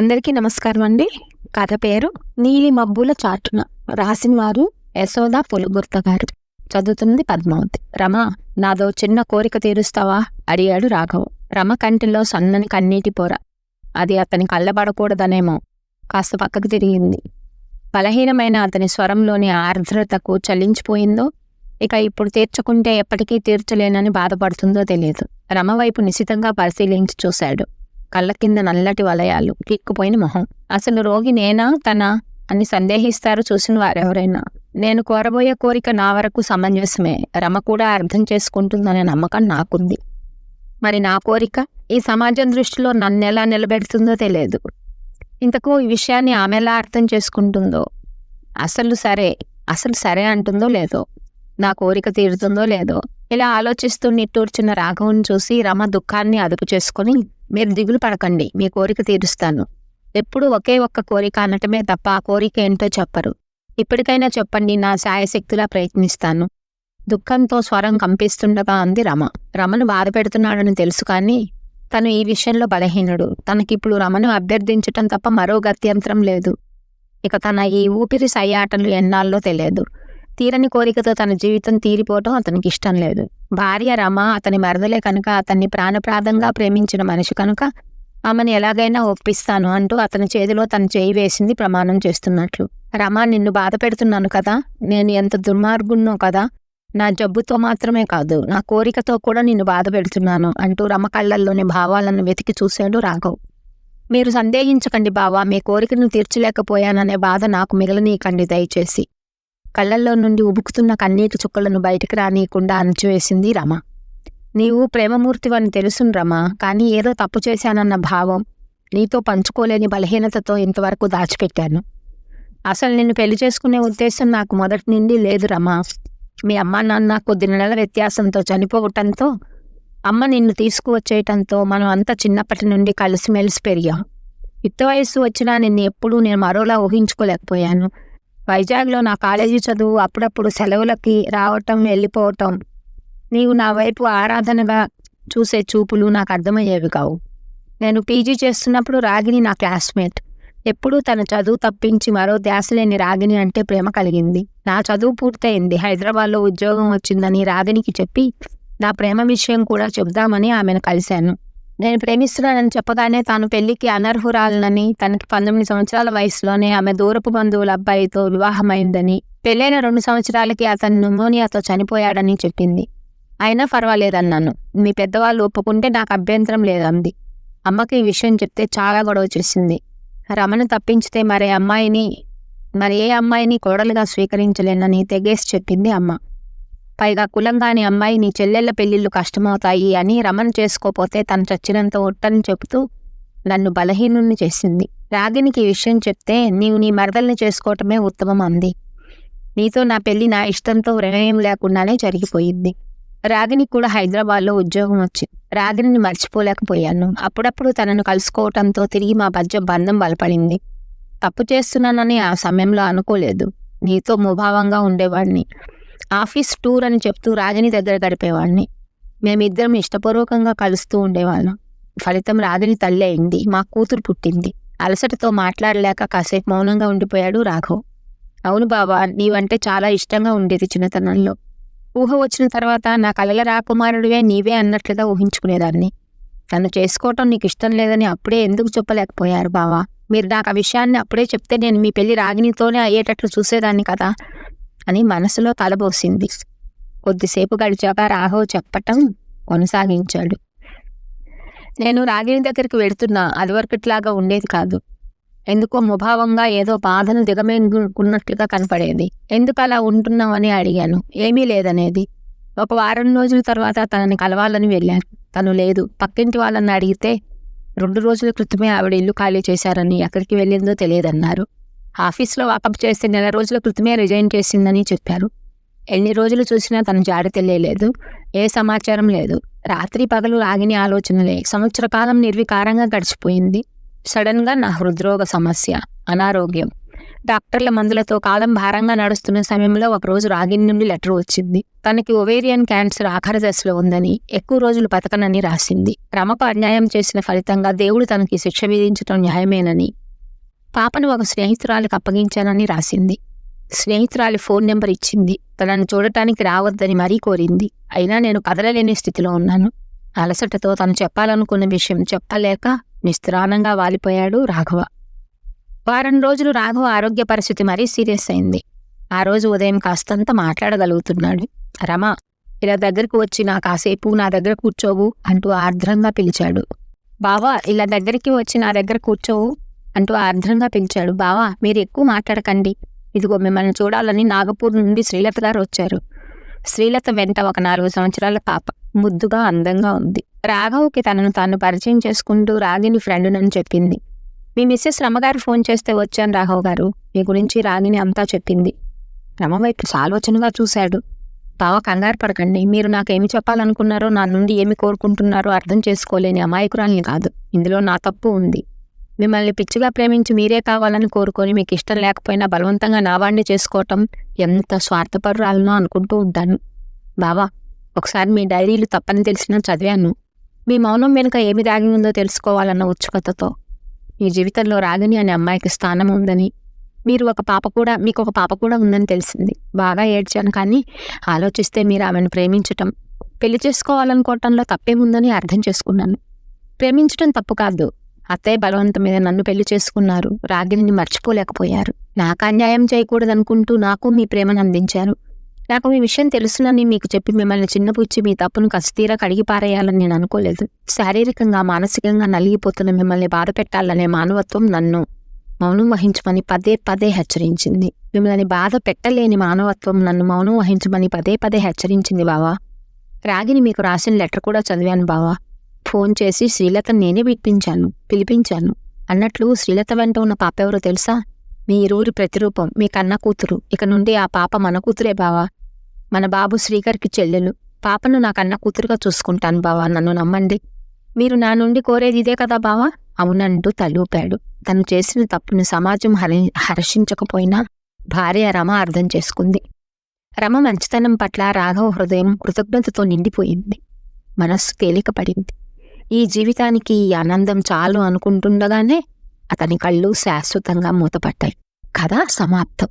అందరికీ నమస్కారం అండి. కథ పేరు నీలి మబ్బుల చాటున రాసిన వారు యశోద పులుగుర్త గారు. చదువుతున్నది పద్మావతి. రమ నాదో చిన్న కోరిక తీరుస్తావా? అడిగాడు రాఘవ్. రమ కంటిలో సన్నని కన్నీటి పొర. అది అతని కళ్ళబడకూడదనేమో. కాస్త పక్కకు తిరిగింది. బలహీనమైన అతని స్వరంలోని ఆర్ద్రతకు చలించిపోయిందో? ఇక ఇప్పుడు తీర్చుకుంటే ఎప్పటికీ తీర్చలేనని బాధపడుతుందో తెలియదు. రమ వైపు నిశితంగా పరిశీలించి చూశాడు. కళ్ళ కింద నల్లటి వలయాలు కిక్కుపోయిన మొహం. అసలు రోగి నేనా తన అని సందేహిస్తారు చూసిన వారెవరైనా. నేను కోరబోయే కోరిక నా వరకు సమంజసమే. రమ కూడా అర్థం చేసుకుంటుందనే నమ్మకం నాకుంది. మరి నా కోరిక? ఈ సమాజం దృష్టిలో నన్ను ఎలా నిలబెడుతుందో తెలియదు. ఇంతకు ఈ విషయాన్ని ఆమె ఎలా అర్థం చేసుకుంటుందో? అసలు సరే అసలు సరే అంటుందో లేదో? నా కోరిక తీరుతుందో లేదో? ఇలా ఆలోచిస్తూ నిట్టూర్చిన రాఘవుని చూసి రమ దుఃఖాన్ని అదుపు చేసుకుని మీరు దిగులు పడకండి. మీ కోరిక తీరుస్తాను. ఎప్పుడు ఒకే ఒక్క కోరిక అనటమే తప్ప ఆ కోరిక ఏంటో చెప్పరు. ఇప్పటికైనా చెప్పండి నా శాయశక్తిలా ప్రయత్నిస్తాను. దుఃఖంతో స్వరం కంపిస్తుండగా అంది రమ. రమను బాధ పెడుతున్నాడని తెలుసు కానీ తను ఈ విషయంలో బలహీనుడు. తనకిప్పుడు రమను అభ్యర్థించటం తప్ప మరో గత్యంతరం లేదు. ఇక తన ఈ ఊపిరి సయ్యాటలు ఎన్నాళ్ళో తెలియదు. తీరని కోరికతో తన జీవితం తీరిపోవటం అతనికి ఇష్టం లేదు. భార్య రమ అతని మరదలే కనుక అతన్ని ప్రాణప్రాదంగా ప్రేమించిన మనిషి కనుక ఆమెను ఎలాగైనా ఒప్పిస్తాను అంటూ అతని చేతిలో తన చేయి వేసింది ప్రమాణం చేస్తున్నట్లు. రమ నిన్ను బాధ పెడుతున్నాను కదా. నేను ఎంత దుర్మార్గున్నో కదా. నా జబ్బుతో మాత్రమే కాదు నా కోరికతో కూడా నిన్ను బాధ పెడుతున్నాను అంటూ రమ కళ్ళల్లోని భావాలను వెతికి చూశాడు రాఘవ్. మీరు సందేహించకండి బావా మీ కోరికను తీర్చలేకపోయాననే బాధ నాకు మిగలనీయకండి దయచేసి. కళ్ళల్లో నుండి ఉబుకుతున్న కన్నీటి చుక్కలను బయటకు రానియకుండా అణచివేసింది రమ. నీవు ప్రేమమూర్తివని తెలుసును రమ కానీ ఏదో తప్పు చేశానన్న భావం నీతో పంచుకోలేని బలహీనతతో ఇంతవరకు దాచిపెట్టాను. అసలు నిన్ను పెళ్ళి చేసుకునే ఉద్దేశం నాకు మొదటి నుండి లేదు రమ. మీ అమ్మ నాన్న కొద్ది నెలల వ్యత్యాసంతో చనిపోవటంతో అమ్మ నిన్ను తీసుకువచ్చేయటంతో మనం అంతా చిన్నప్పటి నుండి కలిసిమెలిసి పెరిగాం. యుక్త వయస్సు వచ్చినా నిన్ను ఎప్పుడూ నేను మరోలా ఊహించుకోలేకపోయాను. వైజాగ్లో నా కాలేజీ చదువు అప్పుడప్పుడు సెలవులకి రావటం వెళ్ళిపోవటం. నీవు నా వైపు ఆరాధనగా చూసే చూపులు నాకు అర్థమయ్యేవి కావు. నేను పీజీ చేస్తున్నప్పుడు రాగిని నా క్లాస్మేట్. ఎప్పుడూ తన చదువు తప్పించి మరో ధ్యాస లేని రాగిని అంటే ప్రేమ కలిగింది. నా చదువు పూర్తయింది. హైదరాబాద్లో ఉద్యోగం వచ్చిందని రాగినికి చెప్పి నా ప్రేమ విషయం కూడా చెబుదామని ఆమెను కలిశాను. నేను ప్రేమిస్తున్నానని చెప్పగానే తాను పెళ్ళికి అనర్హురాలనని తనకి పంతొమ్మిది సంవత్సరాల వయసులోనే ఆమె దూరపు బంధువుల అబ్బాయితో వివాహమైందని పెళ్ళైన రెండు సంవత్సరాలకి అతను న్యూమోనియాతో చనిపోయాడని చెప్పింది. అయినా పర్వాలేదన్నాను. మీ పెద్దవాళ్ళు ఒప్పుకుంటే నాకు అభ్యంతరం లేదంది. అమ్మకి ఈ విషయం చెప్తే చాలా గొడవ చేసింది. రమణ తప్పించితే మరే అమ్మాయిని మరి ఏ అమ్మాయిని కోడలుగా స్వీకరించలేనని తెగేసి చెప్పింది అమ్మ. పైగా కులంగాని అమ్మాయి నీ చెల్లెళ్ళ పెళ్ళిళ్ళు కష్టమవుతాయి అని రమణ చేసుకోపోతే తను చచ్చినంత ఒట్టని చెబుతూ నన్ను బలహీనుణ్ణి చేసింది. రాగినికి ఈ విషయం చెప్తే నీవు నీ మరదల్ని చేసుకోవటమే ఉత్తమం అంది. నీతో నా పెళ్ళి నా ఇష్టంతో వినయం లేకుండానే జరిగిపోయింది. రాగిని కూడా హైదరాబాద్లో ఉద్యోగం వచ్చింది రాగిని మర్చిపోలేకపోయాను. అప్పుడప్పుడు తనను కలుసుకోవటంతో తిరిగి మా మధ్య బంధం బలపడింది. తప్పు చేస్తున్నానని ఆ సమయంలో అనుకోలేదు. నీతో ముభావంగా ఉండేవాడిని ఆఫీస్ టూర్ అని చెప్తూ రాజని దగ్గర గడిపేవాడిని. మేమిద్దరం ఇష్టపూర్వకంగా కలుస్తూ ఉండేవాళ్ళం. ఫలితం రాగిని తల్లి అయింది. మా కూతురు పుట్టింది. అలసటతో మాట్లాడలేక కాసేపు మౌనంగా ఉండిపోయాడు రాఘవ్. అవును బాబా నీవంటే చాలా ఇష్టంగా ఉండేది చిన్నతనంలో. ఊహ వచ్చిన తర్వాత నా కలల రాకుమారుడివే నీవే అన్నట్లుగా ఊహించుకునేదాన్ని. తను చేసుకోవటం నీకు ఇష్టం లేదని అప్పుడే ఎందుకు చెప్పలేకపోయారు బావా? మీరు నాకు ఆ విషయాన్ని అప్పుడే చెప్తే నేను మీ పెళ్ళి రాగినితోనే అయ్యేటట్లు చూసేదాన్ని కదా. అని మనసులో తలబోసింది కొద్దిసేపు గడిచాక రాఘవ్ చెప్పటం కొనసాగించాడు. నేను రాగిణి దగ్గరికి వెళుతున్నా. అదివరకట్లాగా ఉండేది కాదు. ఎందుకో ముభావంగా ఏదో బాధను దిగమేనుకున్నట్లుగా కనపడేది. ఎందుకు అలా ఉంటున్నామని అడిగాను. ఏమీ లేదనేది. ఒక వారం రోజుల తర్వాత తనని కలవాలని వెళ్ళాను. తను లేదు. పక్కింటి వాళ్ళని అడిగితే రెండు రోజుల క్రితమే ఆవిడ ఇల్లు ఖాళీ చేశారని ఎక్కడికి వెళ్ళిందో తెలియదన్నారు. ఆఫీస్లో వాకప్ చేస్తే నెల రోజుల క్రితమే రిజైన్ చేసిందని చెప్పారు. ఎన్ని రోజులు చూసినా తను జాడి తెలియలేదు ఏ సమాచారం లేదు. రాత్రి పగలు రాగిని ఆలోచనలే. సంవత్సర కాలం నిర్వికారంగా గడిచిపోయింది. సడన్గా నా హృద్రోగ సమస్య అనారోగ్యం. డాక్టర్ల మందులతో కాలం భారంగా నడుస్తున్న సమయంలో ఒకరోజు రాగిని నుండి లెటర్ వచ్చింది. తనకి ఒవేరియన్ క్యాన్సర్ ఆఖరి దశలో ఉందని ఎక్కువ రోజులు బతకనని రాసింది. రమకు అన్యాయం చేసిన ఫలితంగా దేవుడు తనకి శిక్ష విధించడం న్యాయమేనని పాపను ఒక స్నేహితురాలికి అప్పగించానని రాసింది. స్నేహితురాలి ఫోన్ నెంబర్ ఇచ్చింది. తనను చూడటానికి రావద్దని మరీ కోరింది. అయినా నేను కదలలేని స్థితిలో ఉన్నాను. అలసటతో తను చెప్పాలనుకున్న విషయం చెప్పలేక నిస్త్రాణంగా వాలిపోయాడు రాఘవ. వారం రోజులు రాఘవ ఆరోగ్య పరిస్థితి మరీ సీరియస్ అయింది. ఆ రోజు ఉదయం కాస్తంత మాట్లాడగలుగుతున్నాడు. రమ ఇలా దగ్గరకు వచ్చి నా కాసేపు నా దగ్గర కూర్చోవు అంటూ ఆర్ద్రంగా పిలిచాడు. బావా ఇలా దగ్గరికి వచ్చి నా దగ్గర కూర్చోవు. అంటూ ఆర్ద్రంగా పిలిచాడు. బావా మీరు ఎక్కువ మాట్లాడకండి. ఇదిగో మిమ్మల్ని చూడాలని నాగపూర్ నుండి శ్రీలత గారు వచ్చారు. శ్రీలత వెంట ఒక నాలుగు సంవత్సరాల పాప. ముద్దుగా అందంగా ఉంది. రాఘవ్కి తనను తాను పరిచయం చేసుకుంటూ రాగిని ఫ్రెండునని చెప్పింది. మీ మిస్సెస్ రమగారు ఫోన్ చేస్తే వచ్చాను రాఘవ్ గారు. మీ గురించి రాగిని అంతా చెప్పింది. రమ వైపు సాలోచనగా చూశాడు. బావ కంగారు పడకండి. మీరు నాకేమి చెప్పాలనుకున్నారో నా నుండి ఏమి కోరుకుంటున్నారో అర్థం చేసుకోలేని అమాయకురాల్ని కాదు. ఇందులో నా తప్పు ఉంది. మిమ్మల్ని పిచ్చిగా ప్రేమించి మీరే కావాలని కోరుకొని మీకు ఇష్టం లేకపోయినా బలవంతంగా నావాణ్ణి చేసుకోవటం ఎంత స్వార్థపరురాలనో అనుకుంటూ ఉంటాను. బావా ఒకసారి మీ డైరీలు తప్పని తెలిసినా చదివాను. మీ మౌనం వెనుక ఏమి దాగి ఉందో తెలుసుకోవాలన్న ఉత్సుకతతో. మీ జీవితంలో రాగిని అనే అమ్మాయికి స్థానం ఉందని. మీరు ఒక పాప కూడా మీకు ఒక పాప కూడా ఉందని తెలిసింది. బాగా ఏడ్చాను కానీ ఆలోచిస్తే మీరు ఆమెను ప్రేమించటం పెళ్ళి చేసుకోవాలనుకోవటంలో తప్పేముందని అర్థం చేసుకున్నాను. ప్రేమించటం తప్పు కాదు. అత్తయ్య బలవంతం మీద నన్ను పెళ్ళి చేసుకున్నారు. రాగిణిని మర్చిపోలేకపోయారు. నాకు అన్యాయం చేయకూడదనుకుంటూ నాకు మీ ప్రేమను అందించారు. నాకు మీ విషయం తెలుసునని మీకు చెప్పి మిమ్మల్ని చిన్నపుచ్చి మీ తప్పును కసితీరా కడిగి పారేయాలని నేను అనుకోలేదు. శారీరకంగా మానసికంగా నలిగిపోతున్న మిమ్మల్ని బాధ పెట్టాలనే మానవత్వం నన్ను మౌనం వహించమని పదే పదే హెచ్చరించింది. మిమ్మల్ని బాధ పెట్టలేని మానవత్వం నన్ను మౌనం వహించమని పదే పదే హెచ్చరించింది బావా. రాగిని మీకు రాసిన లెటర్ కూడా చదివాను బావా. ఫోన్ చేసి శ్రీలత నేనే పిలిపించాను పిలిపించాను. అన్నట్లు శ్రీలత వెంట ఉన్న పాప ఎవరో తెలుసా? మీ ఇరువురి ప్రతిరూపం మీ కన్న కూతురు. ఇక నుండి ఆ పాప మన కూతురే బావా. మన బాబు శ్రీకర్కి చెల్లెలు. పాపను నా కన్న కూతురుగా చూసుకుంటాను బావా. నన్ను నమ్మండి. మీరు నా నుండి కోరేది ఇదే కదా బావా? అవునంటూ తలూపాడు. తను చేసిన తప్పును సమాజం హరి హర్షించకపోయినా భార్య రమ అర్థం చేసుకుంది. రమ మంచితనం పట్ల రాఘవ హృదయం కృతజ్ఞతతో నిండిపోయింది. మనస్సు తేలికపడింది. ఈ జీవితానికి ఈ ఆనందం చాలు అనుకుంటుండగానే అతని కళ్ళు శాశ్వతంగా మూతపట్టాయి కథ సమాప్తం.